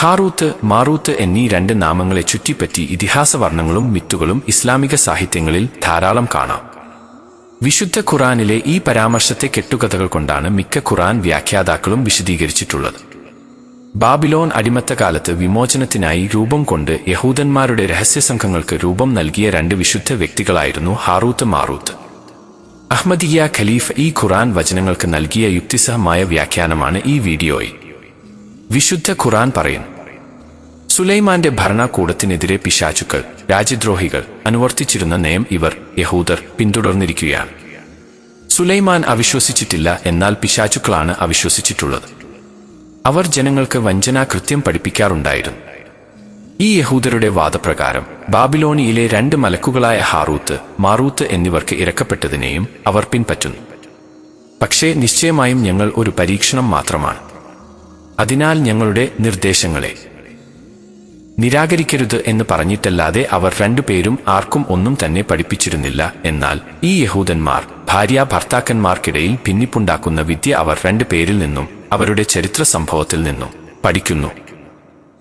ഹാറൂത്ത് മാറൂത്ത് എന്നീ രണ്ട് നാമങ്ങളെ ചുറ്റിപ്പറ്റി ഇതിഹാസവർണങ്ങളും മിത്തുകളും ഇസ്ലാമിക സാഹിത്യങ്ങളിൽ ധാരാളം കാണാം. വിശുദ്ധ ഖുറാനിലെ ഈ പരാമർശത്തെ കെട്ടുകഥകൾ കൊണ്ടാണ് മിക്ക ഖുറാൻ വ്യാഖ്യാതാക്കളും വിശദീകരിച്ചിട്ടുള്ളത്. ബാബിലോൺ അടിമത്ത അടിമത്തകാലത്ത് വിമോചനത്തിനായി രൂപം കൊണ്ട് യഹൂദന്മാരുടെ രഹസ്യസംഘങ്ങൾക്ക് രൂപം നൽകിയ രണ്ട് വിശുദ്ധ വ്യക്തികളായിരുന്നു ഹാറൂത്ത് മാറൂത്ത്. അഹമ്മദിയ ഖലീഫ് ഈ ഖുറാൻ വചനങ്ങൾക്ക് നൽകിയ യുക്തിസഹമായ വ്യാഖ്യാനമാണ് ഈ വീഡിയോയിൽ. വിശുദ്ധ ഖുറാൻ പറയും. സുലൈമാന്റെ ഭരണകൂടത്തിനെതിരെ പിശാചുക്കൾ രാജ്യദ്രോഹികൾ അനുവർത്തിച്ചിരുന്ന നയം ഇവർ യഹൂദർ പിന്തുടർന്നിരിക്കുകയാണ്. സുലൈമാൻ അവിശ്വസിച്ചിട്ടില്ല എന്നാൽ പിശാചുക്കളാണ് അവിശ്വസിച്ചിട്ടുള്ളത്. അവർ ജനങ്ങൾക്ക് വഞ്ചനാ കൃത്യം പഠിപ്പിക്കാറുണ്ടായിരുന്നു. ഈ യഹൂദരുടെ വാദപ്രകാരം ബാബിലോണിയിലെ രണ്ട് മലക്കുകളായ ഹാറൂത്ത് മാറൂത്ത് എന്നിവർക്ക് ഇരക്കപ്പെട്ടതിനെയും അവർ പിൻപറ്റുന്നു. പക്ഷേ നിശ്ചയമായും ഞങ്ങൾ ഒരു പരീക്ഷണം മാത്രമാണ്. അതിനാൽ ഞങ്ങളുടെ നിർദ്ദേശങ്ങളെ. നിരാകരിക്കരുത് എന്ന് പറഞ്ഞിട്ടല്ലാതെ അവർ രണ്ടുപേരും ആർക്കും ഒന്നും തന്നെ പഠിപ്പിച്ചിരുന്നില്ല. എന്നാൽ ഈ യഹൂദന്മാർ ഭാര്യ ഭർത്താക്കന്മാർക്കിടയിൽ ഭിന്നിപ്പുണ്ടാക്കുന്ന വിദ്യ അവർ രണ്ടുപേരിൽ നിന്നും അവരുടെ ചരിത്ര സംഭവത്തിൽ നിന്നും പഠിക്കുന്നു.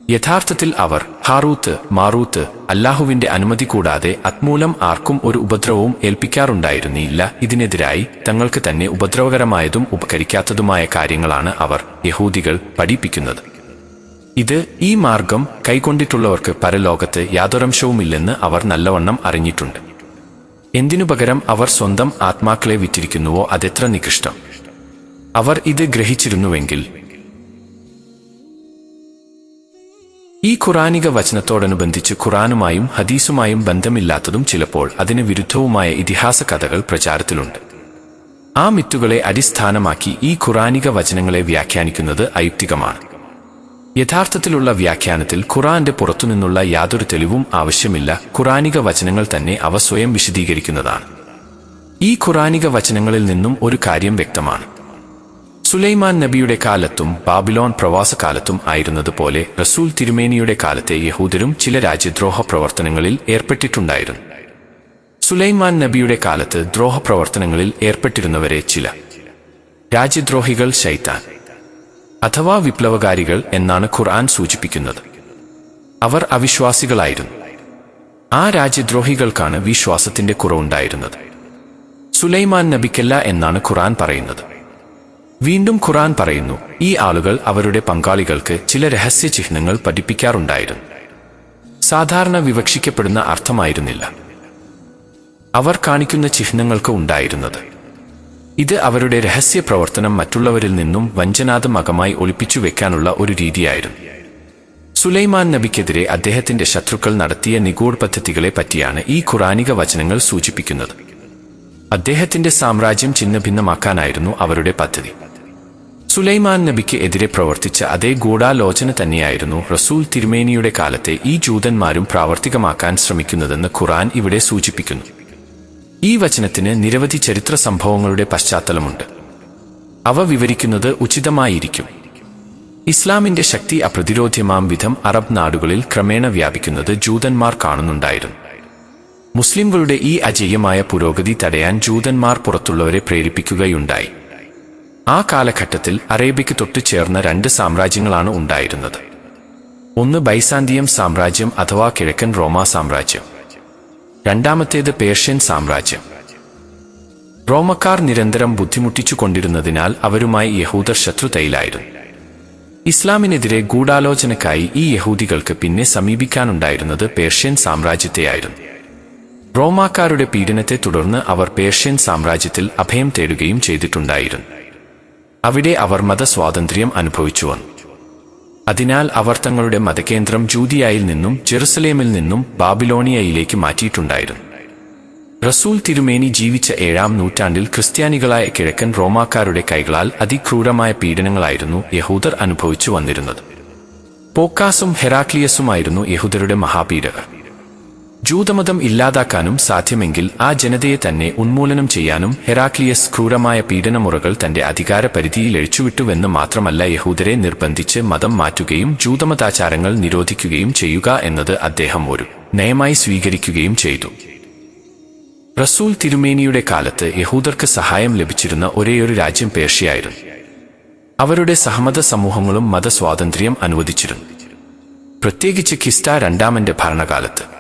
യഥാർത്ഥത്തിൽ അവർ ഹാറൂത്ത് മാറൂത്ത് അല്ലാഹുവിന്റെ അനുമതി കൂടാതെ അത്മൂലം ആർക്കും ഒരു ഉപദ്രവവും ഏൽപ്പിക്കാറുണ്ടായിരുന്നില്ല. ഇതിനെതിരായി തങ്ങൾക്ക് തന്നെ ഉപദ്രവകരമായതും ഉപകരിക്കാത്തതുമായ കാര്യങ്ങളാണ് അവർ യഹൂദികൾ പഠിപ്പിക്കുന്നത്. ഇത് ഈ മാർഗം കൈക്കൊണ്ടിട്ടുള്ളവർക്ക് പരലോകത്ത് യാതൊരംശവുമില്ലെന്ന് അവർ നല്ലവണ്ണം അറിഞ്ഞിട്ടുണ്ട്. എന്തിനു പകരം അവർ സ്വന്തം ആത്മാക്കളെ വിറ്റിരിക്കുന്നുവോ അതെത്ര നികൃഷ്ടം. അവർ ഇത് ഗ്രഹിച്ചിരുന്നുവെങ്കിൽ ഈ ഖുറാനിക വചനത്തോടനുബന്ധിച്ച് ഖുറാനുമായും ഹദീസുമായും ബന്ധമില്ലാത്തതും ചിലപ്പോൾ അതിന് വിരുദ്ധവുമായ ഇതിഹാസ കഥകൾ പ്രചാരത്തിലുണ്ട്. ആ മിത്തുകളെ അടിസ്ഥാനമാക്കി ഈ ഖുറാനിക വചനങ്ങളെ വ്യാഖ്യാനിക്കുന്നത് ഐപ്തികമാണ് യഥാർത്ഥത്തിലുള്ള വ്യാഖ്യാനത്തിൽ ഖുറാന്റെ പുറത്തുനിന്നുള്ള യാതൊരു തെളിവും ആവശ്യമില്ല. ഖുറാനിക വചനങ്ങൾ തന്നെ അവ സ്വയം വിശദീകരിക്കുന്നതാണ്. ഈ ഖുറാനിക വചനങ്ങളിൽ നിന്നും ഒരു കാര്യം വ്യക്തമാണ്. സുലൈമാൻ നബിയുടെ കാലത്തും ബാബിലോൺ പ്രവാസകാലത്തും ആയിരുന്നതുപോലെ റസൂൽ തിരുമേനിയുടെ കാലത്തെ യഹൂദരും ചില രാജ്യദ്രോഹ പ്രവർത്തനങ്ങളിൽ ഏർപ്പെട്ടിട്ടുണ്ടായിരുന്നു. സുലൈമാൻ നബിയുടെ കാലത്ത് ദ്രോഹ പ്രവർത്തനങ്ങളിൽ ഏർപ്പെട്ടിരുന്നവരെ ചില. രാജ്യദ്രോഹികൾ ശൈത്താൻ. അഥവാ വിപ്ലവകാരികൾ എന്നാണ് ഖുർആൻ സൂചിപ്പിക്കുന്നത്. അവർ അവിശ്വാസികളായിരുന്നു. ആ രാജ്യദ്രോഹികൾക്കാണ് വിശ്വാസത്തിന്റെ കുറവുണ്ടായിരുന്നത്. സുലൈമാൻ നബിക്കല്ല എന്നാണ് ഖുർആൻ പറയുന്നത്. വീണ്ടും ഖുറാൻ പറയുന്നു ഈ ആളുകൾ അവരുടെ പങ്കാളികൾക്ക് ചില രഹസ്യ ചിഹ്നങ്ങൾ പഠിപ്പിക്കാറുണ്ടായിരുന്നു. സാധാരണ വിവക്ഷിക്കപ്പെടുന്ന അർത്ഥമായിരുന്നില്ല. അവർ കാണിക്കുന്ന ചിഹ്നങ്ങൾക്ക് ഉണ്ടായിരുന്നത്. ഇത് അവരുടെ രഹസ്യ പ്രവർത്തനം മറ്റുള്ളവരിൽ നിന്നും വഞ്ചനാത്മകമായി ഒളിപ്പിച്ചു വെക്കാനുള്ള ഒരു രീതിയായിരുന്നു. സുലൈമാൻ നബിക്കെതിരെ അദ്ദേഹത്തിന്റെ ശത്രുക്കൾ നടത്തിയ നിഗൂഢ പദ്ധതികളെ പറ്റിയാണ് ഈ ഖുറാനിക വചനങ്ങൾ സൂചിപ്പിക്കുന്നത്. അദ്ദേഹത്തിന്റെ സാമ്രാജ്യം ഛിന്നഭിന്നമാക്കാനായിരുന്നു അവരുടെ പദ്ധതി. സുലൈമാൻ നബിക്ക് എതിരെ പ്രവർത്തിച്ച അതേ ഗൂഢാലോചന തന്നെയായിരുന്നു റസൂൽ തിരുമേനിയുടെ കാലത്തെ ഈ ജൂതന്മാരും പ്രാവർത്തികമാക്കാൻ ശ്രമിക്കുന്നതെന്ന് ഖുറാൻ ഇവിടെ സൂചിപ്പിക്കുന്നു. ഈ വചനത്തിന് നിരവധി ചരിത്ര സംഭവങ്ങളുടെ പശ്ചാത്തലമുണ്ട്. അവ വിവരിക്കുന്നത് ഉചിതമായിരിക്കും. ഇസ്ലാമിന്റെ ശക്തി അപ്രതിരോധ്യമാം വിധം അറബ് നാടുകളിൽ ക്രമേണ വ്യാപിക്കുന്നത് ജൂതന്മാർ കാണുന്നുണ്ടായിരുന്നു. മുസ്ലിംകളുടെ ഈ അജയ്യമായ പുരോഗതി തടയാൻ ജൂതന്മാർ പുറത്തുള്ളവരെ പ്രേരിപ്പിക്കുകയുണ്ടായി. ആ കാലഘട്ടത്തിൽ അറേബ്യയ്ക്ക് തൊട്ടുചേർന്ന രണ്ട് സാമ്രാജ്യങ്ങളാണ് ഉണ്ടായിരുന്നത്. ഒന്ന് ബൈസാന്തിയം സാമ്രാജ്യം അഥവാ കിഴക്കൻ റോമാ സാമ്രാജ്യം. രണ്ടാമത്തേത് പേർഷ്യൻ സാമ്രാജ്യം. റോമക്കാർ നിരന്തരം ബുദ്ധിമുട്ടിച്ചു കൊണ്ടിരുന്നതിനാൽ അവരുമായി യഹൂദർ ശത്രുതയിലായിരുന്നു. ഇസ്ലാമിനെതിരെ ഗൂഢാലോചനക്കായി ഈ യഹൂദികൾക്ക് പിന്നെ സമീപിക്കാനുണ്ടായിരുന്നത് പേർഷ്യൻ സാമ്രാജ്യത്തെയായിരുന്നു. റോമാക്കാരുടെ പീഡനത്തെ തുടർന്ന് അവർ പേർഷ്യൻ സാമ്രാജ്യത്തിൽ അഭയം തേടുകയും ചെയ്തിട്ടുണ്ടായിരുന്നു. അവിടെ അവർ മതസ്വാതന്ത്ര്യം അനുഭവിച്ചു വന്നു. അതിനാൽ അവർ തങ്ങളുടെ മതകേന്ദ്രം ജൂതിയായിൽ നിന്നും ജെറുസലേമിൽ നിന്നും ബാബിലോണിയയിലേക്ക് മാറ്റിയിട്ടുണ്ടായിരുന്നു. റസൂൽ തിരുമേനി ജീവിച്ച ഏഴാം നൂറ്റാണ്ടിൽ ക്രിസ്ത്യാനികളായ കിഴക്കൻ റോമാക്കാരുടെ കൈകളാൽ അതിക്രൂരമായ പീഡനങ്ങളായിരുന്നു യഹൂദർ അനുഭവിച്ചു വന്നിരുന്നത്. പോക്കാസും ഹെറാക്ലിയസുമായിരുന്നു യഹൂദരുടെ മഹാപീഡകർ. ജൂതമതം ഇല്ലാതാക്കാനും സാധ്യമെങ്കിൽ ആ ജനതയെ തന്നെ ഉന്മൂലനം ചെയ്യാനും ഹെറാക്ലിയസ് ക്രൂരമായ പീഡനമുറകൾ തന്റെ അധികാര പരിധിയിൽ എഴിച്ചുവിട്ടുവെന്ന് മാത്രമല്ല യഹൂദരെ നിർബന്ധിച്ച് മതം മാറ്റുകയും ജൂതമതാചാരങ്ങൾ നിരോധിക്കുകയും ചെയ്യുക എന്നത് അദ്ദേഹം ഒരു നയമായി സ്വീകരിക്കുകയും ചെയ്തു. റസൂൽ തിരുമേനിയുടെ കാലത്ത് യഹൂദർക്ക് സഹായം ലഭിച്ചിരുന്ന ഒരേയൊരു രാജ്യം പേർഷ്യയായിരുന്നു. അവരുടെ സഹമത സമൂഹങ്ങളും മതസ്വാതന്ത്ര്യം അനുവദിച്ചിരുന്നു. പ്രത്യേകിച്ച് ഖിസ്ത രണ്ടാമന്റെ ഭരണകാലത്ത്.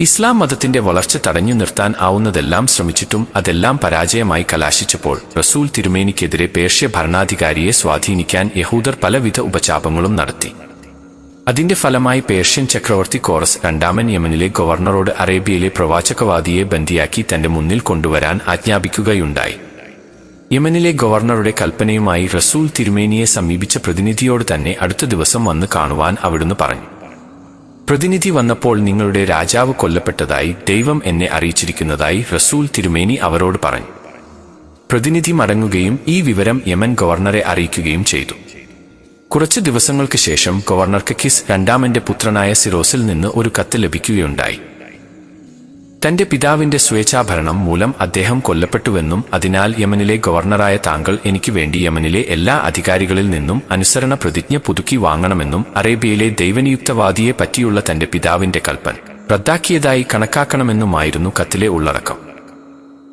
ഇസ്ലാം മതത്തിന്റെ വളർച്ച തടഞ്ഞു നിർത്താൻ ആവുന്നതെല്ലാം ശ്രമിച്ചിട്ടും അതെല്ലാം പരാജയമായി കലാശിച്ചപ്പോൾ റസൂൽ തിരുമേനിക്കെതിരെ പേർഷ്യ ഭരണാധികാരിയെ സ്വാധീനിക്കാൻ യഹൂദർ പലവിധ ഉപചാപങ്ങളും നടത്തി. അതിന്റെ ഫലമായി പേർഷ്യൻ ചക്രവർത്തി കോറസ് രണ്ടാമൻ യമനിലെ ഗവർണറോട് അറേബ്യയിലെ പ്രവാചകവാദിയെ ബന്ദിയാക്കി തന്റെ മുന്നിൽ കൊണ്ടുവരാൻ ആജ്ഞാപിക്കുകയുണ്ടായി. യമനിലെ ഗവർണറുടെ കൽപ്പനയുമായി റസൂൽ തിരുമേനിയെ സമീപിച്ച പ്രതിനിധിയോട് തന്നെ അടുത്ത ദിവസം വന്ന് കാണുവാൻ അവിടുന്ന് പറഞ്ഞു. പ്രതിനിധി വന്നപ്പോൾ നിങ്ങളുടെ രാജാവ് കൊല്ലപ്പെട്ടതായി ദൈവം എന്നെ അറിയിച്ചിരിക്കുന്നതായി റസൂൽ തിരുമേനി അവരോട് പറഞ്ഞു. പ്രതിനിധി മടങ്ങുകയും ഈ വിവരം യമൻ ഗവർണറെ അറിയിക്കുകയും ചെയ്തു. കുറച്ച് ദിവസങ്ങൾക്ക് ശേഷം ഗവർണർക്ക് കിസ് രണ്ടാമന്റെ പുത്രനായ സിറോസിൽ നിന്ന് ഒരു കത്ത് ലഭിക്കുകയുണ്ടായി. തന്റെ പിതാവിന്റെ സ്വേച്ഛാഭരണം മൂലം അദ്ദേഹം കൊല്ലപ്പെട്ടുവെന്നും അതിനാൽ യമനിലെ ഗവർണറായ താങ്കൾ എനിക്ക് വേണ്ടി യമനിലെ എല്ലാ അധികാരികളിൽ നിന്നും അനുസരണ പ്രതിജ്ഞ പുതുക്കി വാങ്ങണമെന്നും അറേബ്യയിലെ ദൈവനിയുക്തവാദിയെ പറ്റിയുള്ള തന്റെ പിതാവിന്റെ കൽപ്പൻ റദ്ദാക്കിയതായി കണക്കാക്കണമെന്നുമായിരുന്നു കത്തിലെ ഉള്ളടക്കം.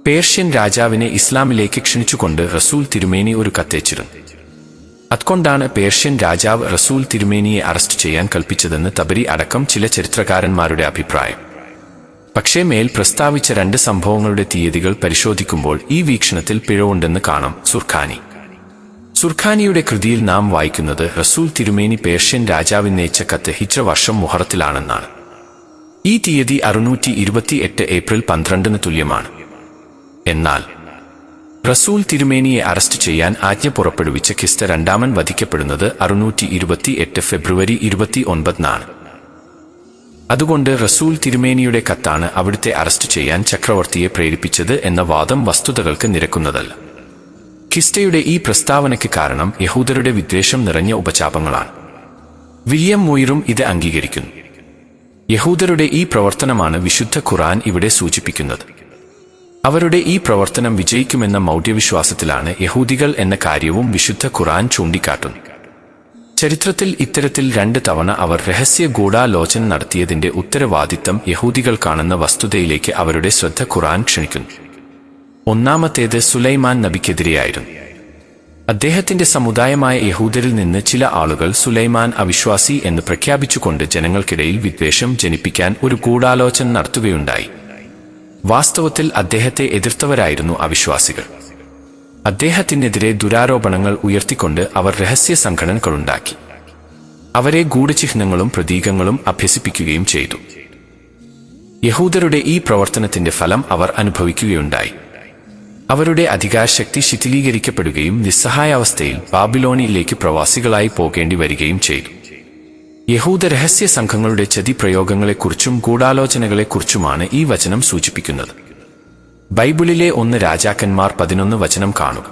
പേർഷ്യൻ രാജാവിനെ ഇസ്ലാമിലേക്ക് ക്ഷണിച്ചുകൊണ്ട് റസൂൽ തിരുമേനി ഒരു കത്തയച്ചിരുന്നു അതുകൊണ്ടാണ് പേർഷ്യൻ രാജാവ് റസൂൽ തിരുമേനിയെ അറസ്റ്റ് ചെയ്യാൻ കൽപ്പിച്ചതെന്ന് തബരി അടക്കം ചില ചരിത്രകാരന്മാരുടെ അഭിപ്രായം. പക്ഷേ മേൽ പ്രസ്താവിച്ച രണ്ട് സംഭവങ്ങളുടെ തീയതികൾ പരിശോധിക്കുമ്പോൾ ഈ വീക്ഷണത്തിൽ പിഴവുണ്ടെന്ന് കാണാം സുർഖാനി. സുർഖാനിയുടെ കൃതിയിൽ നാം വായിക്കുന്നത് റസൂൽ തിരുമേനി പേർഷ്യൻ രാജാവിനയച്ച കത്ത് ഹിജ്ര വർഷം മുഹറത്തിലാണെന്നാണ്. ഈ തീയതി അറുന്നൂറ്റി ഇരുപത്തിയെട്ട് ഏപ്രിൽ പന്ത്രണ്ടിന് തുല്യമാണ്. എന്നാൽ റസൂൽ തിരുമേനിയെ അറസ്റ്റ് ചെയ്യാൻ ആജ്ഞ പുറപ്പെടുവിച്ച കിസ്ത രണ്ടാമൻ വധിക്കപ്പെടുന്നത് അറുന്നൂറ്റി ഇരുപത്തിയെട്ട് ഫെബ്രുവരി ഇരുപത്തി ഒൻപതിനാണ് അതുകൊണ്ട് റസൂൽ തിരുമേനിയുടെ കത്താണ് അവിടുത്തെ അറസ്റ്റ് ചെയ്യാൻ ചക്രവർത്തിയെ പ്രേരിപ്പിച്ചത് എന്ന വാദം വസ്തുതകൾക്ക് നിരക്കുന്നതല്ല. കിസ്റ്റയുടെ ഈ പ്രസ്താവനയ്ക്ക് കാരണം യഹൂദരുടെ വിദ്വേഷം നിറഞ്ഞ ഉപചാപങ്ങളാണ്. വില്യം മൊയിറും ഇത് അംഗീകരിക്കുന്നു. യഹൂദരുടെ ഈ പ്രവർത്തനമാണ് വിശുദ്ധ ഖുറാൻ ഇവിടെ സൂചിപ്പിക്കുന്നത്. അവരുടെ ഈ പ്രവർത്തനം വിജയിക്കുമെന്ന മൗഢ്യവിശ്വാസത്തിലാണ് യഹൂദികൾ എന്ന കാര്യവും വിശുദ്ധ ഖുറാൻ ചൂണ്ടിക്കാട്ടുന്നു ചരിത്രത്തിൽ ഇത്തരത്തിൽ രണ്ട് തവണ അവർ രഹസ്യ ഗൂഢാലോചന നടത്തിയതിന്റെ ഉത്തരവാദിത്തം യഹൂദികൾക്കാണെന്ന വസ്തുതയിലേക്ക് അവരുടെ ശ്രദ്ധ ഖുറാൻ ക്ഷണിക്കുന്നു. ഒന്നാമത്തേത് സുലൈമാൻ നബിക്കെതിരെയായിരുന്നു. അദ്ദേഹത്തിന്റെ സമുദായമായ യഹൂദരിൽ നിന്ന് ചില ആളുകൾ സുലൈമാൻ അവിശ്വാസി എന്ന് പ്രഖ്യാപിച്ചുകൊണ്ട് ജനങ്ങൾക്കിടയിൽ വിദ്വേഷം ജനിപ്പിക്കാൻ ഒരു ഗൂഢാലോചന നടത്തുകയുണ്ടായി. വാസ്തവത്തിൽ അദ്ദേഹത്തെ എതിർത്തവരായിരുന്നു അവിശ്വാസികൾ. അദ്ദേഹത്തിനെതിരെ ദുരാരോപണങ്ങൾ ഉയർത്തിക്കൊണ്ട് അവർ രഹസ്യ സംഘടനകളുണ്ടാക്കി. അവരെ ഗൂഢചിഹ്നങ്ങളും പ്രതീകങ്ങളും അഭ്യസിപ്പിക്കുകയും ചെയ്തു. യഹൂദരുടെ ഈ പ്രവർത്തനത്തിന്റെ ഫലം അവർ അനുഭവിക്കുകയുണ്ടായി. അവരുടെ അധികാരശക്തി ശിഥിലീകരിക്കപ്പെടുകയും നിസ്സഹായാവസ്ഥയിൽ ബാബിലോണിയിലേക്ക് പ്രവാസികളായി പോകേണ്ടി വരികയും ചെയ്തു. യഹൂദ രഹസ്യ സംഘങ്ങളുടെ ചതി പ്രയോഗങ്ങളെക്കുറിച്ചും ഗൂഢാലോചനകളെക്കുറിച്ചുമാണ് ഈ വചനം സൂചിപ്പിക്കുന്നത്. ബൈബിളിലെ ഒന്ന് രാജാക്കന്മാർ പതിനൊന്ന് വചനം കാണുക.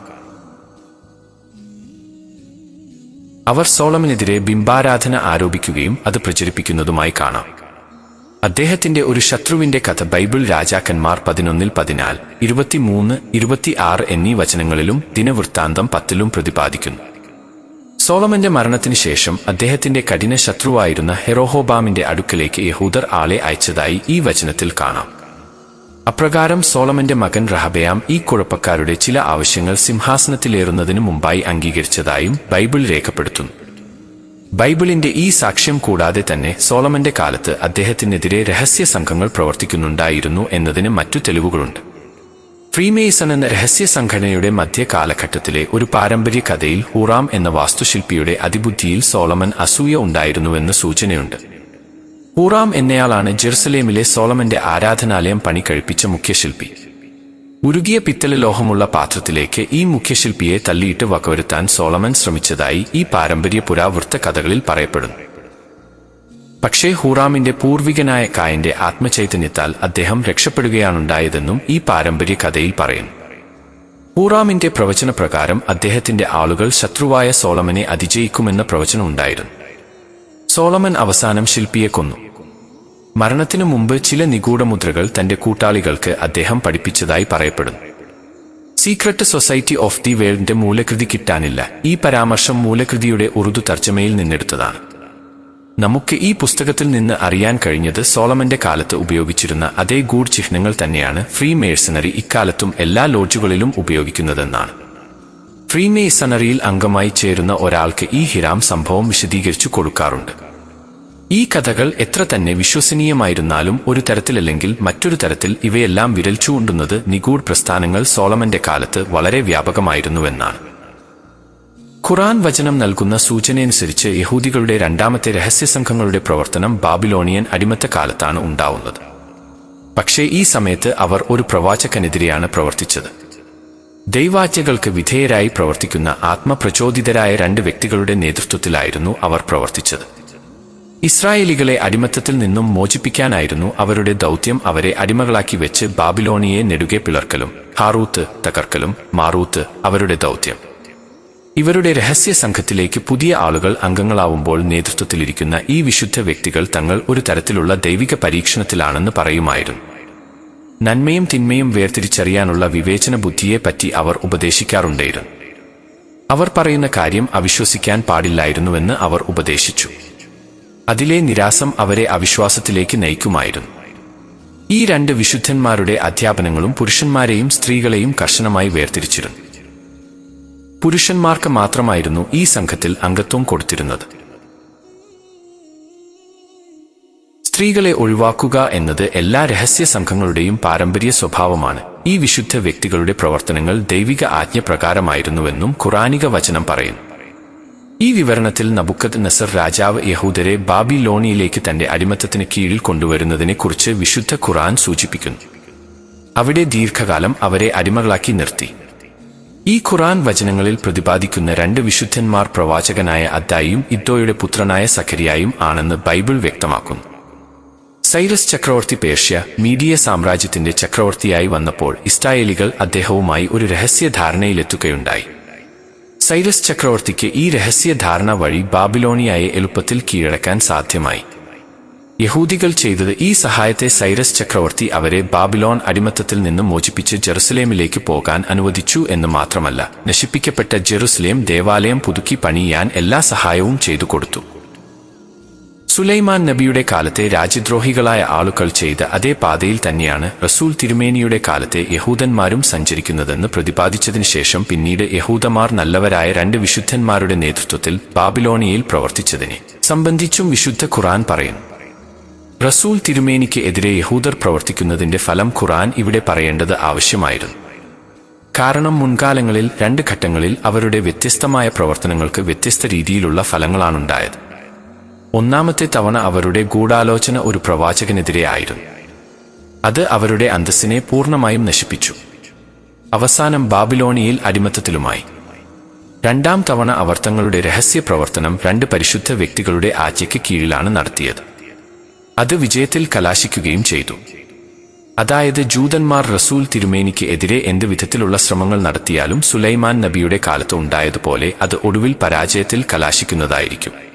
അവർ സോളമിനെതിരെ ബിംബാരാധന ആരോപിക്കുകയും അത് പ്രചരിപ്പിക്കുന്നതുമായി കാണാം. അദ്ദേഹത്തിന്റെ ഒരു ശത്രുവിന്റെ കഥ ബൈബിൾ രാജാക്കന്മാർ പതിനൊന്നിൽ പതിനാല് ഇരുപത്തിമൂന്ന് ഇരുപത്തിയാറ് എന്നീ വചനങ്ങളിലും ദിനവൃത്താന്തം പത്തിലും പ്രതിപാദിക്കുന്നു. സോളമന്റെ മരണത്തിന് ശേഷം അദ്ദേഹത്തിന്റെ കഠിന ശത്രുവായിരുന്ന ഹെറോഹോബാമിന്റെ അടുക്കലേക്ക് യഹൂദർ ആളെ അയച്ചതായി ഈ വചനത്തിൽ കാണാം. അപ്രകാരം സോളമന്റെ മകൻ റഹബയാം ഈ കുഴപ്പക്കാരുടെ ചില ആവശ്യങ്ങൾ സിംഹാസനത്തിലേറുന്നതിനു മുമ്പായി അംഗീകരിച്ചതായും ബൈബിൾ രേഖപ്പെടുത്തുന്നു. ബൈബിളിന്റെ ഈ സാക്ഷ്യം കൂടാതെ തന്നെ സോളമന്റെ കാലത്ത് അദ്ദേഹത്തിനെതിരെ രഹസ്യ സംഘങ്ങൾ പ്രവർത്തിക്കുന്നുണ്ടായിരുന്നു എന്നതിന് മറ്റു തെളിവുകളുണ്ട്. ഫ്രീമേസൺ എന്ന രഹസ്യ സംഘടനയുടെ മധ്യകാലഘട്ടത്തിലെ ഒരു പാരമ്പര്യ കഥയിൽ ഹുറാം എന്ന വാസ്തുശില്പിയുടെ അതിബുദ്ധിയിൽ സോളമൻ അസൂയ ഉണ്ടായിരുന്നുവെന്ന് സൂചനയുണ്ട്. ഹൂറാം എന്നയാളാണ് ജെറുസലേമിലെ സോളമന്റെ ആരാധനാലയം പണി കഴിപ്പിച്ച മുഖ്യശില്പി. ഉരുകിയ പിത്തള ലോഹമുള്ള പാത്രത്തിലേക്ക് ഈ മുഖ്യശില്പിയെ തള്ളിയിട്ട് വകവരുത്താൻ സോളമൻ ശ്രമിച്ചതായി ഈ പാരമ്പര്യ പുരാവൃത്ത കഥകളിൽ പറയപ്പെടുന്നു. പക്ഷേ ഹൂറാമിന്റെ പൂർവികനായ കായന്റെ ആത്മചൈതന്യത്താൽ അദ്ദേഹം രക്ഷപ്പെടുകയാണുണ്ടായതെന്നും ഈ പാരമ്പര്യ കഥയിൽ പറയുന്നു. ഹൂറാമിന്റെ പ്രവചനപ്രകാരം അദ്ദേഹത്തിന്റെ ആളുകൾ ശത്രുവായ സോളമനെ അതിജയിക്കുമെന്ന പ്രവചനം ഉണ്ടായിരുന്നു. സോളമൻ അവസാനം ശില്പിയെ കൊന്നു. മരണത്തിനു മുമ്പ് ചില നിഗൂഢമുദ്രകൾ തന്റെ കൂട്ടാളികൾക്ക് അദ്ദേഹം പഠിപ്പിച്ചതായി പറയപ്പെടുന്നു. സീക്രട്ട് സൊസൈറ്റി ഓഫ് ദി വേൾഡിന്റെ മൂലകൃതി കിട്ടാനില്ല. ഈ പരാമർശം മൂലകൃതിയുടെ ഉറുദു തർജമയിൽ നിന്നെടുത്തതാണ്. നമുക്ക് ഈ പുസ്തകത്തിൽ നിന്ന് അറിയാൻ കഴിഞ്ഞത് സോളമന്റെ കാലത്ത് ഉപയോഗിച്ചിരുന്ന അതേ ഗൂഢ് ചിഹ്നങ്ങൾ തന്നെയാണ് ഫ്രീ മേഴ്സണറി ഇക്കാലത്തും എല്ലാ ലോഡ്ജുകളിലും ഉപയോഗിക്കുന്നതെന്നാണ്. ഫ്രീമേസണറിയിൽ അംഗമായി ചേരുന്ന ഒരാൾക്ക് ഈ ഹിരാം സംഭവം വിശദീകരിച്ചു കൊടുക്കാറുണ്ട്. ഈ കഥകൾ എത്ര തന്നെ വിശ്വസനീയമായിരുന്നാലും ഒരു തരത്തിലല്ലെങ്കിൽ മറ്റൊരു തരത്തിൽ ഇവയെല്ലാം വിരൽ ചൂണ്ടുന്നത് നിഗൂഢ പ്രസ്ഥാനങ്ങൾ സോളമന്റെ കാലത്ത് വളരെ വ്യാപകമായിരുന്നുവെന്നാണ്. ഖുറാൻ വചനം നൽകുന്ന സൂചനയനുസരിച്ച് യഹൂദികളുടെ രണ്ടാമത്തെ രഹസ്യ സംഘങ്ങളുടെ പ്രവർത്തനം ബാബിലോണിയൻ അടിമത്ത കാലത്താണ് ഉണ്ടാവുന്നത്. പക്ഷേ ഈ സമയത്ത് അവർ ഒരു പ്രവാചകനെതിരെയാണ് പ്രവർത്തിച്ചത്. ദൈവാജ്ഞകൾക്ക് വിധേയരായി പ്രവർത്തിക്കുന്ന ആത്മപ്രചോദിതരായ രണ്ട് വ്യക്തികളുടെ നേതൃത്വത്തിലായിരുന്നു അവർ പ്രവർത്തിച്ചത്. ഇസ്രായേലികളെ അടിമത്തത്തിൽ നിന്നും മോചിപ്പിക്കാനായിരുന്നു അവരുടെ ദൗത്യം അവരെ അടിമകളാക്കി വെച്ച് ബാബിലോണിയെ നെടുകെ പിളർക്കലും ഹാറൂത്ത് തകർക്കലും മാറൂത്ത് അവരുടെ ദൗത്യം. ഇവരുടെ രഹസ്യ സംഘത്തിലേക്ക് പുതിയ ആളുകൾ അംഗങ്ങളാവുമ്പോൾ നേതൃത്വത്തിലിരിക്കുന്ന ഈ വിശുദ്ധ വ്യക്തികൾ തങ്ങൾ ഒരു തരത്തിലുള്ള ദൈവിക പരീക്ഷണത്തിലാണെന്ന് പറയുമായിരുന്നു. നന്മയും തിന്മയും വേർതിരിച്ചറിയാനുള്ള വിവേചന ബുദ്ധിയെപ്പറ്റി അവർ ഉപദേശിക്കാറുണ്ടായിരുന്നു അവർ പറയുന്ന കാര്യം അവിശ്വസിക്കാൻ പാടില്ലായിരുന്നുവെന്ന് അവർ ഉപദേശിച്ചു. അതിലെ നിരാസം അവരെ അവിശ്വാസത്തിലേക്ക് നയിക്കുമായിരുന്നു. ഈ രണ്ട് വിശുദ്ധന്മാരുടെ അധ്യാപനങ്ങളും പുരുഷന്മാരെയും സ്ത്രീകളെയും കർശനമായി വേർതിരിച്ചിരുന്നു. പുരുഷന്മാർക്ക് മാത്രമായിരുന്നു ഈ സംഘത്തിൽ അംഗത്വം കൊടുത്തിരുന്നത്. സ്ത്രീകളെ ഒഴിവാക്കുക എന്നത് എല്ലാ രഹസ്യ സംഘങ്ങളുടെയും പാരമ്പര്യ സ്വഭാവമാണ്. ഈ വിശുദ്ധ വ്യക്തികളുടെ പ്രവർത്തനങ്ങൾ ദൈവിക ആജ്ഞ പ്രകാരമായിരുന്നുവെന്നും ഖുറാനിക വചനം പറയുന്നു. ഈ വിവരണത്തിൽ നബുക്കത് നസർ രാജാവ് യഹൂദരെ ബാബിലോണിയിലേക്ക് തന്റെ അടിമത്തത്തിന് കീഴിൽ കൊണ്ടുവരുന്നതിനെക്കുറിച്ച് വിശുദ്ധ ഖുറാൻ സൂചിപ്പിക്കുന്നു. അവിടെ ദീർഘകാലം അവരെ അടിമകളാക്കി നിർത്തി. ഈ ഖുറാൻ വചനങ്ങളിൽ പ്രതിപാദിക്കുന്ന രണ്ട് വിശുദ്ധന്മാർ പ്രവാചകനായ അദ്ദായും ഇദ്ദോയുടെ പുത്രനായ സഖരിയായും ആണെന്ന് ബൈബിൾ വ്യക്തമാക്കുന്നു. സൈറസ് ചക്രവർത്തി പേർഷ്യ മീഡിയ സാമ്രാജ്യത്തിന്റെ ചക്രവർത്തിയായി വന്നപ്പോൾ ഇസ്രായേലികൾ അദ്ദേഹവുമായി ഒരു രഹസ്യ ധാരണയിലെത്തുകയുണ്ടായി സൈറസ് ചക്രവർത്തിക്ക് ഈ രഹസ്യ ധാരണ വഴി ബാബിലോണിയായെ എളുപ്പത്തിൽ കീഴടക്കാൻ സാധ്യമായി. യഹൂദികൾ ചെയ്തത് ഈ സഹായത്തെ സൈറസ് ചക്രവർത്തി അവരെ ബാബിലോൺ അടിമത്തത്തിൽ നിന്ന് മോചിപ്പിച്ച് ജെറുസലേമിലേക്ക് പോകാൻ അനുവദിച്ചു എന്ന് മാത്രമല്ല നശിപ്പിക്കപ്പെട്ട ജെറുസലേം ദേവാലയം പുതുക്കി പണിയാൻ എല്ലാ സഹായവും ചെയ്തു കൊടുത്തു. സുലൈമാൻ നബിയുടെ കാലത്തെ രാജ്യദ്രോഹികളായ ആളുകൾ ചെയ്ത അതേ പാതയിൽ തന്നെയാണ് റസൂൽ തിരുമേനിയുടെ കാലത്തെ യഹൂദന്മാരും സഞ്ചരിക്കുന്നതെന്ന് പ്രതിപാദിച്ചതിനു ശേഷം പിന്നീട് യഹൂദമാർ നല്ലവരായ രണ്ട് വിശുദ്ധന്മാരുടെ നേതൃത്വത്തിൽ ബാബിലോണിയയിൽ പ്രവർത്തിച്ചതിനെ. സംബന്ധിച്ചും വിശുദ്ധ ഖുറാൻ പറയുന്നു റസൂൽ തിരുമേനിക്ക് എതിരെ യഹൂദർ പ്രവർത്തിക്കുന്നതിന്റെ ഫലം ഖുറാൻ ഇവിടെ പറയേണ്ടത് ആവശ്യമായിരുന്നു. കാരണം മുൻകാലങ്ങളിൽ രണ്ട് ഘട്ടങ്ങളിൽ അവരുടെ വ്യത്യസ്തമായ പ്രവർത്തനങ്ങൾക്ക് വ്യത്യസ്ത രീതിയിലുള്ള ഫലങ്ങളാണുണ്ടായത്. ഒന്നാമത്തെ തവണ അവരുടെ ഗൂഢാലോചന ഒരു പ്രവാചകനെതിരെയായിരുന്നു. അത് അവരുടെ അന്തസ്സിനെ പൂർണമായും നശിപ്പിച്ചു. അവസാനം ബാബിലോണിയിൽ അടിമത്തത്തിലുമായി. രണ്ടാം തവണ അവർ തങ്ങളുടെ രഹസ്യ പ്രവർത്തനം രണ്ട് പരിശുദ്ധ വ്യക്തികളുടെ ആജ്ഞയ്ക്ക് കീഴിലാണ് നടത്തിയത്. അത് വിജയത്തിൽ കലാശിക്കുകയും ചെയ്തു. അതായത് ജൂതന്മാർ റസൂൽ തിരുമേനിക്ക് എതിരെ എന്ത് വിധത്തിലുള്ള ശ്രമങ്ങൾ നടത്തിയാലും സുലൈമാൻ നബിയുടെ കാലത്ത് ഉണ്ടായതുപോലെ അത് ഒടുവിൽ പരാജയത്തിൽ കലാശിക്കുന്നതായിരിക്കും.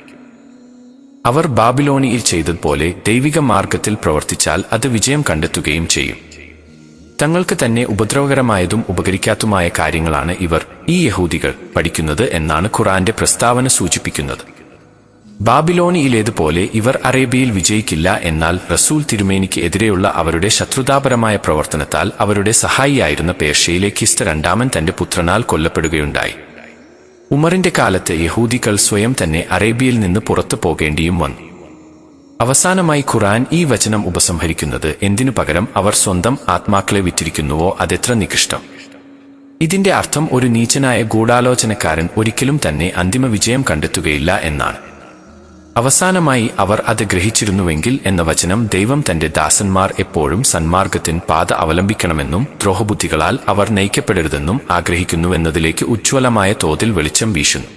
അവർ ബാബിലോണിയിൽ ചെയ്തതുപോലെ ദൈവിക മാർഗത്തിൽ പ്രവർത്തിച്ചാൽ അത് വിജയം കണ്ടെത്തുകയും ചെയ്യും. തങ്ങൾക്ക് തന്നെ ഉപദ്രവകരമായതും ഉപകരിക്കാത്തതുമായ കാര്യങ്ങളാണ് ഇവർ ഈ യഹൂദികൾ പഠിക്കുന്നത് എന്നാണ് ഖുറാന്റെ പ്രസ്താവന സൂചിപ്പിക്കുന്നത്. ബാബിലോണിയിലേതുപോലെ ഇവർ അറേബ്യയിൽ വിജയിക്കില്ല എന്നാൽ റസൂൽ തിരുമേനിക്ക് എതിരെയുള്ള അവരുടെ ശത്രുതാപരമായ പ്രവർത്തനത്താൽ അവരുടെ സഹായിയായിരുന്ന പേർഷ്യയിലെ കിസ്ത രണ്ടാമൻ തന്റെ പുത്രനാൽ കൊല്ലപ്പെടുകയുണ്ടായി. ഉമറിന്റെ കാലത്ത് യഹൂദികൾ സ്വയം തന്നെ അറേബ്യയിൽ നിന്ന് പുറത്തു പോകേണ്ടിയും വന്നു. അവസാനമായി ഖുറാൻ ഈ വചനം ഉപസംഹരിക്കുന്നത് എന്തിനു പകരം അവർ സ്വന്തം ആത്മാക്കളെ വിറ്റിരിക്കുന്നുവോ അതെത്ര നികൃഷ്ടം. ഇതിന്റെ അർത്ഥം ഒരു നീചനായ ഗൂഢാലോചനക്കാരൻ ഒരിക്കലും തന്നെ അന്തിമ വിജയം കണ്ടെത്തുകയില്ല എന്നാണ്. അവസാനമായി അവർ അത് ഗ്രഹിച്ചിരുന്നുവെങ്കിൽ എന്ന വചനം ദൈവം തന്റെ ദാസന്മാർ എപ്പോഴും സന്മാർഗത്തിൻ പാത അവലംബിക്കണമെന്നും ദ്രോഹബുദ്ധികളാൽ അവർ നയിക്കപ്പെടരുതെന്നും ആഗ്രഹിക്കുന്നുവെന്നതിലേക്ക് ഉജ്ജ്വലമായ തോതിൽ വെളിച്ചം വീശുന്നു.